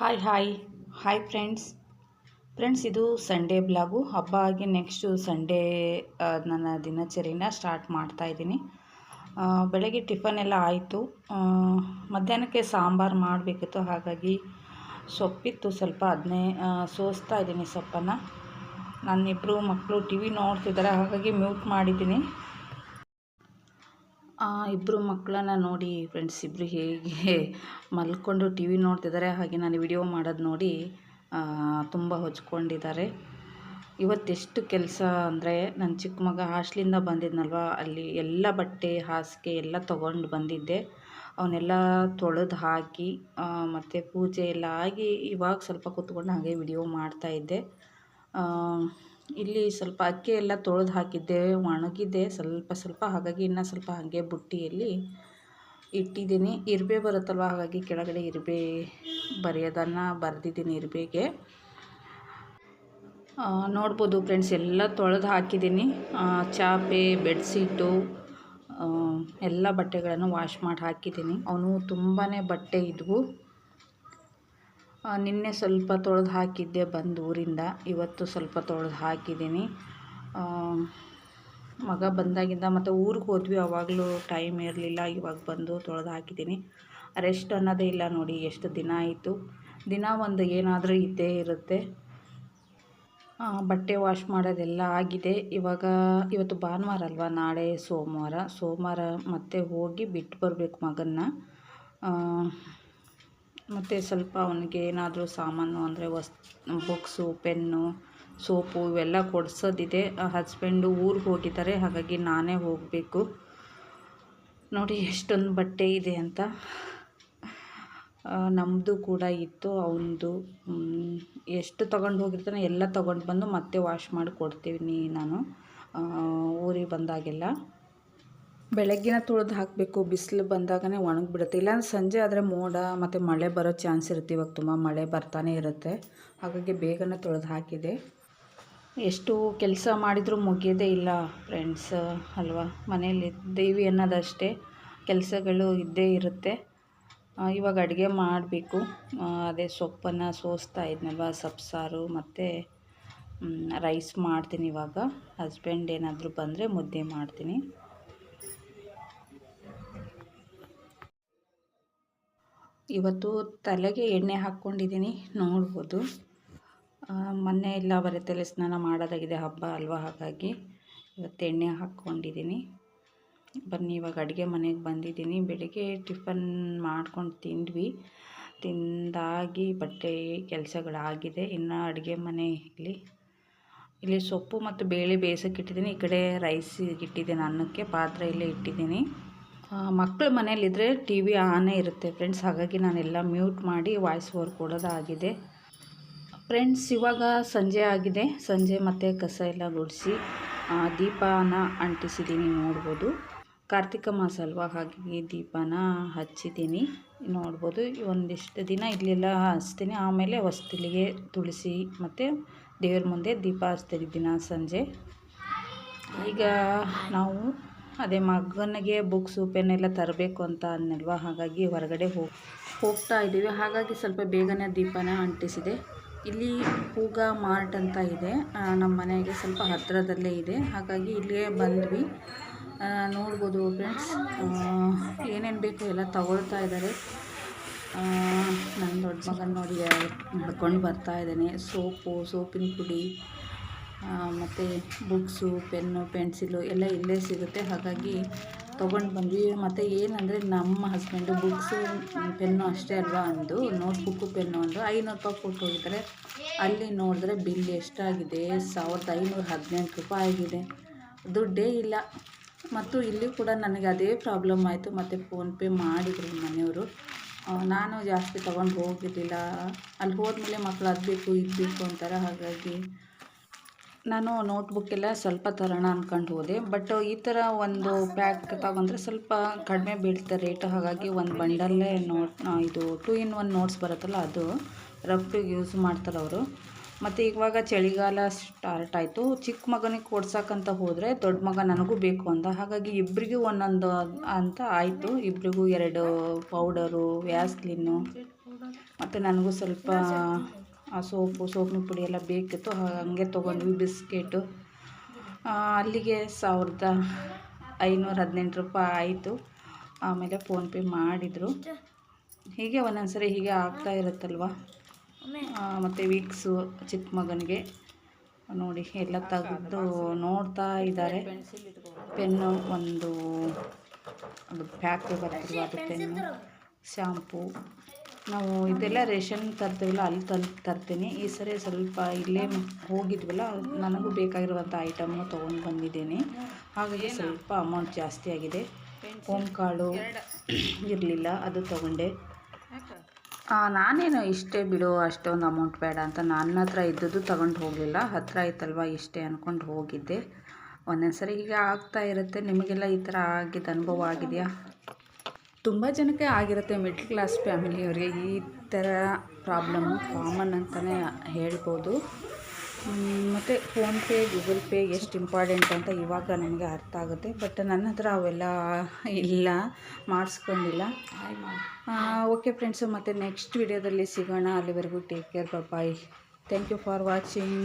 Hi hi hi friends friends ಇದು Sunday blog ಹಬ್ಬ ಆಗಿ ನೆಕ್ಸ್ಟು ಸಂಡೇ ನನ್ನ ದಿನಚರಿನ ಸ್ಟಾರ್ಟ್ ಮಾಡ್ತಾ ಇದ್ದೀನಿ. ಬೆಳಗ್ಗೆ ಟಿಫನ್ ಎಲ್ಲ ಆಯಿತು. ಮಧ್ಯಾಹ್ನಕ್ಕೆ ಸಾಂಬಾರು ಮಾಡಬೇಕಿತ್ತು. ಹಾಗಾಗಿ ಸೊಪ್ಪಿತ್ತು ಸ್ವಲ್ಪ ಅದನ್ನೇ ಸೋಸ್ತಾ ಇದ್ದೀನಿ ಸೊಪ್ಪನ್ನು. ನನ್ನಿಬ್ಬರು ಮಕ್ಕಳು ಟಿ ವಿ ನೋಡ್ತಿದ್ದಾರೆ. ಹಾಗಾಗಿ ಮ್ಯೂಟ್ ಮಾಡಿದ್ದೀನಿ. ಇಬ್ಬರು ಮಕ್ಕಳನ್ನ ನೋಡಿ ಫ್ರೆಂಡ್ಸ್ ಇಬ್ಬರು ಹೇಗೆ ಮಲ್ಕೊಂಡು ಟಿ ವಿ ನೋಡ್ತಿದ್ದಾರೆ. ಹಾಗೆ ನಾನು ವಿಡಿಯೋ ಮಾಡೋದು ನೋಡಿ ತುಂಬ ಹೊಚ್ಕೊಂಡಿದ್ದಾರೆ. ಇವತ್ತೆಷ್ಟು ಕೆಲಸ ಅಂದರೆ ನನ್ನ ಚಿಕ್ಕ ಮಗ ಹಾಸ್ಟ್ಲಿಂದ ಬಂದಿದ್ನಲ್ವ, ಅಲ್ಲಿ ಎಲ್ಲ ಬಟ್ಟೆ, ಹಾಸಿಗೆ ಎಲ್ಲ ತೊಗೊಂಡು ಬಂದಿದ್ದೆ. ಅವನ್ನೆಲ್ಲ ತೊಳೆದು ಹಾಕಿ ಮತ್ತು ಪೂಜೆ ಎಲ್ಲ ಆಗಿ ಇವಾಗ ಸ್ವಲ್ಪ ಕೂತ್ಕೊಂಡು ಹಾಗೆ ವಿಡಿಯೋ ಮಾಡ್ತಾಯಿದ್ದೆ ಇಲ್ಲಿ ಸ್ವಲ್ಪ ಅಕ್ಕಿ ಎಲ್ಲ ತೊಳೆದು ಹಾಕಿದ್ದೆ ಒಣಗಿದೆ. ಸ್ವಲ್ಪ ಸ್ವಲ್ಪ ಹಾಗಾಗಿ ಇನ್ನು ಸ್ವಲ್ಪ ಹಾಗೆ ಬುಟ್ಟಿಯಲ್ಲಿ ಇಟ್ಟಿದ್ದೀನಿ. ಇರ್ಬೆ ಬರುತ್ತಲ್ವ? ಹಾಗಾಗಿ ಕೆಳಗಡೆ ಇರ್ಬೆ ಬರೆಯೋದನ್ನು ಬರೆದಿದ್ದೀನಿ ಇರ್ಬೆಗೆ. ನೋಡ್ಬೋದು ಫ್ರೆಂಡ್ಸ್, ಎಲ್ಲ ತೊಳೆದು ಹಾಕಿದ್ದೀನಿ. ಚಾಪೆ, ಬೆಡ್ಶೀಟು ಎಲ್ಲ ಬಟ್ಟೆಗಳನ್ನು ವಾಶ್ ಮಾಡಿ ಹಾಕಿದ್ದೀನಿ. ಅವನು ತುಂಬಾ ಬಟ್ಟೆ ಇದ್ವು. ನಿನ್ನೆ ಸ್ವಲ್ಪ ತೊಳೆದು ಹಾಕಿದ್ದೆ ಬಂದು ಊರಿಂದ. ಇವತ್ತು ಸ್ವಲ್ಪ ತೊಳೆದು ಹಾಕಿದ್ದೀನಿ. ಮಗ ಬಂದಾಗಿಂದ ಮತ್ತು ಊರಿಗೆ ಹೋದ್ವಿ. ಅವಾಗಲೂ ಟೈಮ್ ಇರಲಿಲ್ಲ. ಇವಾಗ ಬಂದು ತೊಳೆದು ಹಾಕಿದ್ದೀನಿ. ರೆಸ್ಟ್ ಅನ್ನೋದೇ ಇಲ್ಲ ನೋಡಿ, ಎಷ್ಟು ದಿನ ಆಯಿತು. ದಿನ ಒಂದು ಏನಾದರೂ ಇದ್ದೇ ಇರುತ್ತೆ. ಬಟ್ಟೆ ವಾಶ್ ಮಾಡೋದೆಲ್ಲ ಆಗಿದೆ. ಇವಾಗ, ಇವತ್ತು ಭಾನುವಾರ ಅಲ್ವಾ? ನಾಳೆ ಸೋಮವಾರ. ಸೋಮವಾರ ಮತ್ತೆ ಹೋಗಿ ಬಿಟ್ಟು ಬರಬೇಕು ಮಗನ್ನ. ಮತ್ತು ಸ್ವಲ್ಪ ಅವನಿಗೆ ಏನಾದರೂ ಸಾಮಾನು ಅಂದರೆ ವಸ್, ಬುಕ್ಸು, ಪೆನ್ನು, ಸೋಪು ಇವೆಲ್ಲ ಕೊಡಿಸೋದಿದೆ. ಹಸ್ಬೆಂಡು ಊರಿಗೆ ಹೋಗಿದ್ದಾರೆ, ಹಾಗಾಗಿ ನಾನೇ ಹೋಗಬೇಕು. ನೋಡಿ ಎಷ್ಟೊಂದು ಬಟ್ಟೆ ಇದೆ ಅಂತ. ನಮ್ಮದು ಕೂಡ ಇತ್ತು ಅವನದು ಎಷ್ಟು ತಗೊಂಡು ಹೋಗಿರ್ತಾನೆ ಎಲ್ಲ ತಗೊಂಡು ಬಂದು ಮತ್ತೆ ವಾಶ್ ಮಾಡಿ ಕೊಡ್ತೀನಿ ನಾನು ಊರಿಗೆ ಬಂದಾಗೆಲ್ಲ. ಬೆಳಗ್ಗಿನ ತುಳಿದು ಹಾಕಬೇಕು. ಬಿಸಿಲು ಬಂದಾಗನೇ ಒಣಗಿಬಿಡುತ್ತೆ. ಇಲ್ಲಾಂದ್ರೆ ಸಂಜೆ ಆದರೆ ಮೋಡ ಮತ್ತು ಮಳೆ ಬರೋ ಚಾನ್ಸ್ ಇರುತ್ತೆ. ಇವಾಗ ತುಂಬ ಮಳೆ ಬರ್ತಾನೆ ಇರುತ್ತೆ. ಹಾಗಾಗಿ ಬೇಗನೆ ತೊಳೆದು ಹಾಕಿದೆ. ಎಷ್ಟು ಕೆಲಸ ಮಾಡಿದರೂ ಮುಗಿಯೋದೇ ಇಲ್ಲ ಫ್ರೆಂಡ್ಸ್ ಅಲ್ವಾ? ಮನೆಯಲ್ಲಿ ದೇವಿ ಅನ್ನೋದಷ್ಟೇ. ಕೆಲಸಗಳು ಇದ್ದೇ ಇರುತ್ತೆ. ಇವಾಗ ಅಡುಗೆ ಮಾಡಬೇಕು. ಅದೇ ಸೊಪ್ಪನ್ನು ಸೋಸ್ತಾ ಇದ್ನಲ್ವ? ಸೊಪ್ಪು ಮತ್ತು ರೈಸ್ ಮಾಡ್ತೀನಿ ಇವಾಗ. ಹಸ್ಬೆಂಡ್ ಏನಾದರೂ ಬಂದರೆ ಮುದ್ದೆ ಮಾಡ್ತೀನಿ. ಇವತ್ತು ತಲೆಗೆ ಎಣ್ಣೆ ಹಾಕ್ಕೊಂಡಿದ್ದೀನಿ, ನೋಡ್ಬೋದು. ಮೊನ್ನೆ ಎಲ್ಲ ಬರೀ ತಲೆ ಸ್ನಾನ ಮಾಡೋದಾಗಿದೆ, ಹಬ್ಬ ಅಲ್ವಾ, ಹಾಗಾಗಿ ಇವತ್ತು ಎಣ್ಣೆ ಹಾಕ್ಕೊಂಡಿದ್ದೀನಿ. ಬನ್ನಿ, ಇವಾಗ ಅಡುಗೆ ಮನೆಗೆ ಬಂದಿದ್ದೀನಿ. ಬೆಳಿಗ್ಗೆ ಟಿಫನ್ ಮಾಡ್ಕೊಂಡು ತಿಂದ್ವಿ. ತಿಂದಾಗಿ ಬಟ್ಟೆ ಕೆಲಸಗಳಾಗಿದೆ. ಇನ್ನು ಅಡುಗೆ ಮನೆಯಲ್ಲಿ ಇಲ್ಲಿ ಸೊಪ್ಪು ಮತ್ತು ಬೇಳೆ ಬೇಯಿಸೋಕೆ ಇಟ್ಟಿದ್ದೀನಿ. ಈ ಕಡೆ ರೈಸ್ ಇಟ್ಟಿದ್ದೀನಿ, ಅನ್ನಕ್ಕೆ, ಪಾತ್ರೆ ಇಲ್ಲೇ ಇಟ್ಟಿದ್ದೀನಿ. ಮಕ್ಕಳು ಮನೇಲಿದ್ದರೆ ಟಿ ವಿ ಆನೇ ಇರುತ್ತೆ ಫ್ರೆಂಡ್ಸ್. ಹಾಗಾಗಿ ನಾನೆಲ್ಲ ಮ್ಯೂಟ್ ಮಾಡಿ ವಾಯ್ಸ್ ಓವರ್ ಕೊಡೋದಾಗಿದೆ. ಫ್ರೆಂಡ್ಸ್, ಇವಾಗ ಸಂಜೆ ಆಗಿದೆ. ಸಂಜೆ ಮತ್ತು ಕಸ ಎಲ್ಲ ಗುಡಿಸಿ ದೀಪನ ಅಂಟಿಸಿದ್ದೀನಿ ನೋಡ್ಬೋದು. ಕಾರ್ತಿಕ ಮಾಸ ಅಲ್ವಾ? ಹಾಗಾಗಿ ದೀಪನ ಹಚ್ಚಿದ್ದೀನಿ ನೋಡ್ಬೋದು. ಒಂದಿಷ್ಟು ದಿನ ಇಲ್ಲೆಲ್ಲ ಹಚ್ತೀನಿ. ಆಮೇಲೆ ಹೊಸ್ತಿಲಿಗೆ ತುಳಸಿ ಮತ್ತು ದೇವ್ರ ಮುಂದೆ ದೀಪ ಹಚ್ತೀನಿ ದಿನ ಸಂಜೆ. ಈಗ ನಾವು ಅದೇ ಮಗನಿಗೆ ಬುಕ್ಸು ಪೆನ್ನೆಲ್ಲ ತರಬೇಕು ಅಂತ ಅನ್ನಲ್ವ? ಹಾಗಾಗಿ ಹೊರಗಡೆ ಹೋಗಿ ಹೋಗ್ತಾ ಇದ್ದೀವಿ. ಹಾಗಾಗಿ ಸ್ವಲ್ಪ ಬೇಗನೆ ದೀಪನ ಅಂಟಿಸಿದೆ. ಇಲ್ಲಿ ಹೂಗ ಮಾರ್ಟ್ ಅಂತ ಇದೆ. ನಮ್ಮ ಮನೆಗೆ ಸ್ವಲ್ಪ ಹತ್ತಿರದಲ್ಲೇ ಇದೆ. ಹಾಗಾಗಿ ಇಲ್ಲಿಯೇ ಬಂದ್ವಿ. ನೋಡ್ಬೋದು ಫ್ರೆಂಡ್ಸ್ ಏನೇನು ಬೇಕು ಎಲ್ಲ ತಗೊಳ್ತಾ ಇದ್ದಾರೆ. ನನ್ನ ದೊಡ್ಡ ಮಗನ ನೋಡಿ ನಡ್ಕೊಂಡು ಬರ್ತಾ ಇದ್ದಾನೆ. ಸೋಪು, ಸೋಪಿನ ಪುಡಿ ಮತ್ತು ಬುಕ್ಸು, ಪೆನ್ನು, ಪೆನ್ಸಿಲು ಎಲ್ಲ ಇಲ್ಲೇ ಸಿಗುತ್ತೆ. ಹಾಗಾಗಿ ತೊಗೊಂಡು ಬಂದ್ವಿ. ಮತ್ತು ಏನಂದರೆ ನಮ್ಮ ಹಸ್ಬೆಂಡು ಬುಕ್ಸು, ಪೆನ್ನು ಅಷ್ಟೇ ಅಲ್ವಾ ಅಂದು, ನೋಟ್ಬುಕ್ಕು, ಪೆನ್ನು ಅಂದು. ಐನೂರು ರೂಪಾಯಿ ಕೊಟ್ಟು ಹೋಗಿದ್ದಾರೆ. ಅಲ್ಲಿ ನೋಡಿದ್ರೆ ಬಿಲ್ ಎಷ್ಟಾಗಿದೆ? ಸಾವಿರದ ಐನೂರ ಹದಿನೆಂಟು ರೂಪಾಯಿ ಆಗಿದೆ. ದುಡ್ಡೇ ಇಲ್ಲ. ಮತ್ತು ಇಲ್ಲಿ ಕೂಡ ನನಗೆ ಅದೇ ಪ್ರಾಬ್ಲಮ್ ಆಯಿತು. ಮತ್ತು ಫೋನ್ಪೇ ಮಾಡಿದರು ಮನೆಯವರು. ನಾನು ಜಾಸ್ತಿ ತೊಗೊಂಡು ಹೋಗಿರಲಿಲ್ಲ. ಅಲ್ಲಿ ಹೋದ್ಮೇಲೆ ಮಕ್ಕಳು ಅದು ಬೇಕು ಇದು ಬೇಕು ಅಂತಾರೆ. ಹಾಗಾಗಿ ನಾನು ನೋಟ್ಬುಕ್ ಎಲ್ಲ ಸ್ವಲ್ಪ ತರೋಣ ಅಂದ್ಕೊಂಡು ಹೋದೆ. ಬಟ್ ಈ ಥರ ಒಂದು ಪ್ಯಾಕ್ ತಗೊಂಡ್ರೆ ಸ್ವಲ್ಪ ಕಡಿಮೆ ಬೀಳ್ತಾ ರೇಟ್ ಹಾಗಾಗಿ ಒಂದು ಬಂಡಲ್ಲೇ ನೋಟ್ ಇದು ಟೂ ಇನ್ ಒನ್ ನೋಟ್ಸ್ ಬರುತ್ತಲ್ಲ ಅದು ರಫ್ಟಿಗೆ ಯೂಸ್ ಮಾಡ್ತಾರೆ ಅವರು. ಮತ್ತು ಇವಾಗ ಚಳಿಗಾಲ ಸ್ಟಾರ್ಟ್ ಆಯಿತು. ಚಿಕ್ಕ ಮಗನಿಗೆ ಕೊಡ್ಸೋಕ್ಕಂತ ಹೋದರೆ ದೊಡ್ಡ ಮಗ ನನಗೂ ಬೇಕು ಅಂದ. ಹಾಗಾಗಿ ಇಬ್ಬರಿಗೂ ಒಂದೊಂದು ಅಂತ ಆಯಿತು. ಇಬ್ಬರಿಗೂ ಎರಡು ಪೌಡರು ವ್ಯಾಸ್ಲಿನ್ನು ಮತ್ತು ನನಗೂ ಸ್ವಲ್ಪ ಆ ಸೋಪು, ಸೋಪಿನ ಪುಡಿ ಎಲ್ಲ ಬೇಕಿತ್ತು. ಹಾಗೆ ತೊಗೊಂಡ್ವಿ ಬಿಸ್ಕೆಟು. ಅಲ್ಲಿಗೆ ಸಾವಿರದ ಐನೂರ ಹದಿನೆಂಟು ರೂಪಾಯಿ ಆಯಿತು. ಆಮೇಲೆ ಫೋನ್ಪೇ ಮಾಡಿದರು. ಹೀಗೆ ಒಂದೊಂದು ಸರಿ ಹೀಗೆ ಆಗ್ತಾ ಇರುತ್ತಲ್ವ? ಮತ್ತು ವಿಕ್ಸು ಚಿಕ್ಕ ಮಗನಿಗೆ ನೋಡಿ ಎಲ್ಲ ತೆಗೆದು ನೋಡ್ತಾ ಇದ್ದಾರೆ. ಪೆನ್ನು ಒಂದು, ಅದು ಪ್ಯಾಕ್ ಬರ್ತಿಲ್ವ, ಅದು ಪೆನ್ನು? ಶ್ಯಾಂಪು. ನಾವು ಇದೆಲ್ಲ ರೇಷನ್ ತರ್ತೀವಲ್ಲ, ಅಲ್ಲಿ ತಂದು ತರ್ತೀನಿ. ಈ ಸರಿ ಸ್ವಲ್ಪ ಇಲ್ಲೇ ಹೋಗಿದ್ವಲ್ಲ, ನನಗೂ ಬೇಕಾಗಿರುವಂಥ ಐಟಮ್ನು ತೊಗೊಂಡು ಬಂದಿದ್ದೀನಿ. ಹಾಗಾಗಿ ಸ್ವಲ್ಪ ಅಮೌಂಟ್ ಜಾಸ್ತಿ ಆಗಿದೆ. ಕಾಳು ಇರಲಿಲ್ಲ, ಅದು ತೊಗೊಂಡೆ. ನಾನೇನು ಇಷ್ಟೇ ಬಿಡು ಅಷ್ಟೊಂದು ಅಮೌಂಟ್ ಬೇಡ ಅಂತ ನನ್ನ ಹತ್ರ ಇದ್ದದ್ದು ತಗೊಂಡು ಹೋಗಲಿಲ್ಲ. ಹತ್ತಿರ ಆಯ್ತಲ್ವ ಇಷ್ಟೇ ಅಂದ್ಕೊಂಡು ಹೋಗಿದ್ದೆ. ಒಂದೊಂದು ಸರಿ ಹೀಗೆ ಆಗ್ತಾ ಇರುತ್ತೆ. ನಿಮಗೆಲ್ಲ ಈ ಥರ ಆಗಿದ್ದು ಅನುಭವ ಆಗಿದೆಯಾ? ತುಂಬ ಜನಕ್ಕೆ ಆಗಿರುತ್ತೆ ಮಿಡ್ಲ್ ಕ್ಲಾಸ್ ಫ್ಯಾಮಿಲಿಯವರಿಗೆ ಈ ಥರ ಪ್ರಾಬ್ಲಮ್ಮು ಕಾಮನ್ ಅಂತಲೇ ಹೇಳ್ಬೋದು. ಮತ್ತು ಫೋನ್ಪೇ ಗೂಗಲ್ ಪೇ ಎಷ್ಟು ಇಂಪಾರ್ಟೆಂಟ್ ಅಂತ ಇವಾಗ ನನಗೆ ಅರ್ಥ ಆಗುತ್ತೆ. ಬಟ್ ನನ್ನ ಹತ್ರ ಅವೆಲ್ಲ ಇಲ್ಲ, ಮಾಡಿಸ್ಕೊಂಡಿಲ್ಲ. ಓಕೆ ಫ್ರೆಂಡ್ಸು ಮತ್ತು ನೆಕ್ಸ್ಟ್ ವಿಡಿಯೋದಲ್ಲಿ ಸಿಗೋಣ. ಅಲ್ಲಿವರೆಗೂ take care bye thank you for watching